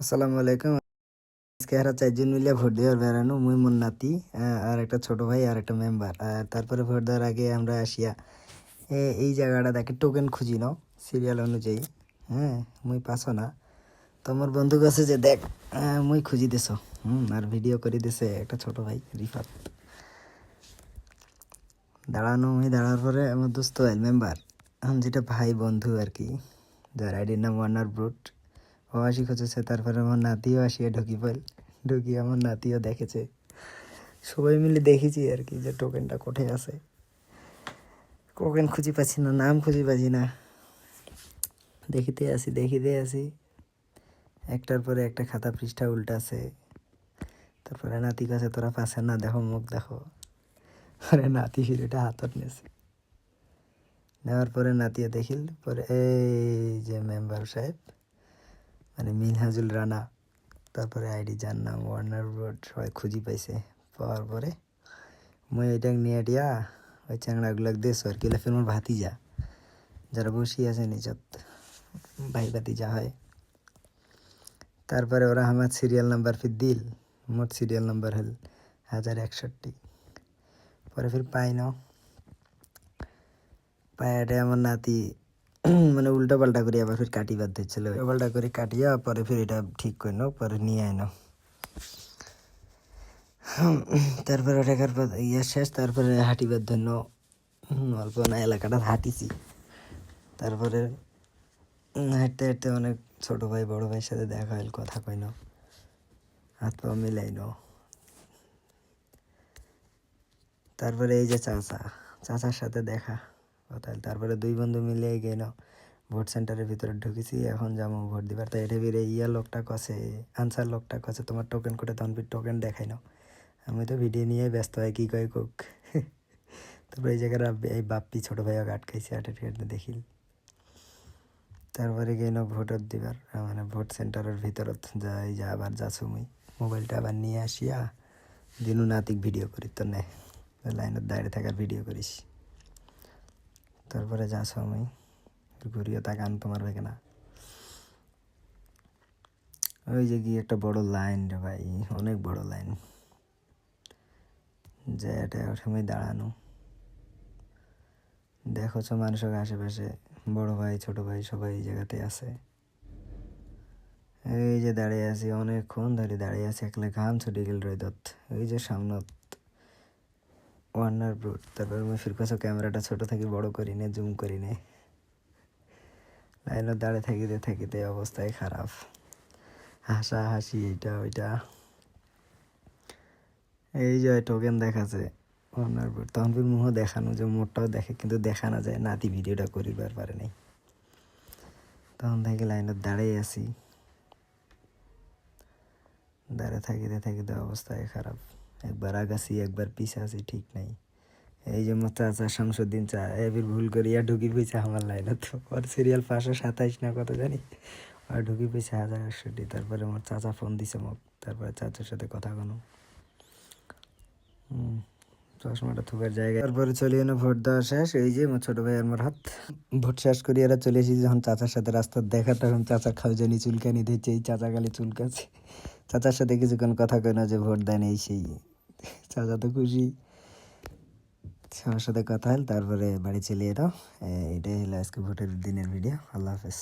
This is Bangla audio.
আসসালামু আলাইকুম। আজকে হারা চারজন মিলে ভোট দেওয়ার বেড়ানো মুই মোর নাতি আর একটা ছোট ভাই আর একটা মেম্বার আর তারপরে ভোট দেওয়ার আগে আমরা আসিয়া এই জায়গাটা দেখে টোকেন খুঁজি নাও সিরিয়াল অনুযায়ী। হ্যাঁ মুই পাছো না। তোমার বন্ধু কাছে যে দেখ মুই খুঁজি দিছ। হুম, আর ভিডিও করে দিছে একটা ছোট ভাই, রিফাত। দাঁড়ানো, মুই দাঁড়ার পরে আমার দোস্ত মেম্বার যেটা ভাই, বন্ধু আর কি। যার আইডির নাম ওয়ার্নার ব্রুট ও আসি খুঁজেছে, তারপরে আমার নাতিও আসিয়ে ঢুকি পাল ঢুকি আমার নাতিও দেখেছে। সবাই মিলে দেখেছি আর কি যে টোকেনটা কোথায় আছে। টোকেন খুঁজে পাচ্ছি না, নাম খুঁজে পাচ্ছি না। দেখিতে আসি দেখিতে আসি। একটার পরে একটা খাতা পৃষ্ঠা উল্টা আছে তারপরে নাতি কাছে তোরা পাশে না, দেখো, মুখ দেখো। পরে নাতি ফিরেটা হাতত নেছে। নেওয়ার পরে নাতিয়ে দেখিল, পরে এই যে মেম্বার সাহেব। মানে মিনহাজুল রানা, তারপরে আইডি যার নাম ওয়ার্নার রোড সবাই খুঁজি পাইছে, পাওয়ার পরে মুই এটা নিয়ে দিয়া ওই চ্যাংড়াগুলো আর কি ফের মোর ভাতিজা, যারা বসি আছে নিজত, ভাই ভাতিজা হয়। তারপরে ওরা আমার সিরিয়াল নাম্বার ফির দিল, মোট সিরিয়াল নাম্বার হল হাজার একষট্টি। পরে ফির পাই নাও পায়াটা আমার নাতি মানে উল্টা পাল্টা করে আবার ফির কাটি বাদ দিচ্ছিল। পাল্টা করে কাটিয়া পরে ফির এটা ঠিক করে নাও, পরে নিয়ে আয় নাও। তারপরে ওটাকার পর ইয়ে শেষ, তারপরে হাঁটিবার জন্য অল্প না, এলাকাটা হাঁটিছি। তারপরে হাঁটতে হাঁটতে অনেক ছোট ভাই, বড় ভাইয়ের সাথে দেখা হইল, কথা কই নাও। হাত পা মিলাই নাও। তারপরে এই যে চাচা, চাচার সাথে দেখা। হইল। তারপরে দুই বন্ধু মিলে গেল। ভোট সেন্টারের ভিতরে ঢুকেছি, এখন যাব ভোট দিবার। তাই এটা বেরে ইয়া লোকটা কছে আনসার লোকটা কছে তোমার টোকেন করে তখন টোকেন দেখাই নাও আমি তো ভিডিও নিয়ে ব্যস্ত হয় কি কয় কোক? তারপরে এই জায়গায় এই বাপ্পি ছোট ভাইয়া আটকাইছে আটে আটে দেখিল। তারপরে গেল ভোটত দিবার মানে ভোট সেন্টারের ভিতরত যাই, যা আবার যাচ্ছ মুই। মোবাইলটা আবার নিয়ে আসিয়া দিনু নাতিক ভিডিও করি তো নে লাইনত দাঁড়িয়ে থাকার ভিডিও করিস। তারপরে যাচ্ছ আমি ঘুরিয়ে তাকে আন তোমার ভাগে না ওই যে কি একটা বড় লাইন রে ভাই, অনেক বড় লাইন। যে এটা সময় দাঁড়ানো। দেখো মানুষের আশেপাশে, বড় ভাই, ছোট ভাই সবাই এই জায়গাতে আছে। এই যে দাঁড়িয়ে আছি, অনেকক্ষণ ধরে দাঁড়িয়ে আছি, একলা ঘাম ছুটে গেল রোদত। ওই যে সামনত। ওয়ার্নার ব্রুট তারপর আমি ফির কাছে ক্যামেরাটা ছোট থাকি বড় করি নে জুম করি নে। লাইনত দাঁড়িয়ে থাকিতে থাকিতে অবস্থায় খারাপ। হাসা হাসি এইটা ওইটা। এই যে টোকেন দেখাছে ওনার উপর তখন ফির মুহ দেখানো যে মোটটাও দেখে, কিন্তু দেখানো যায়। নাতি ভিডিওটা করিবার পারে নাই। তখন থেকে লাইনত দাঁড়িয়ে আছি। দাঁড়িয়ে থাকিতে থাকিতে অবস্থায় খারাপ। একবার আগাছি, একবার পিছে আছি, ঠিক নাই। এই যে মোর চাচা শামসুদ্দিন চা এবার ভুল করিয়া ঢুকি পেয়েছে আমার লাইনত ওর সিরিয়াল পাঁচশো সাতাইশ না কত জানি? আর ঢুকি পেয়েছে হাজার একষট্টি তারপরে আমার চাচা ফোন দিছে মোক, তারপরে চাচার সাথে কথা কোনো। চশমাটা থুকার জায়গা। তারপরে চলে এলো ভোট দেওয়া শেষ, এই যে আমার ছোট ভাই আমার হাত। ভোট শেষ করি এরা চলে এসেছি, যখন চাচার সাথে রাস্তার দেখা, তখন চাচা খাও জানি চুলকানি দিচ্ছে, এই চাচা গালি চুলকাচ্ছে। চাচার সাথে কিছুক্ষণ কথা কয় না যে ভোট দেন এই সেই। চাচা তো খুশি। আমার সাথে কথা হল, তারপরে বাড়ি চলে এলো। এটাই হলো আজকে ভোটের দিনের ভিডিও আল্লাহ হাফেজ।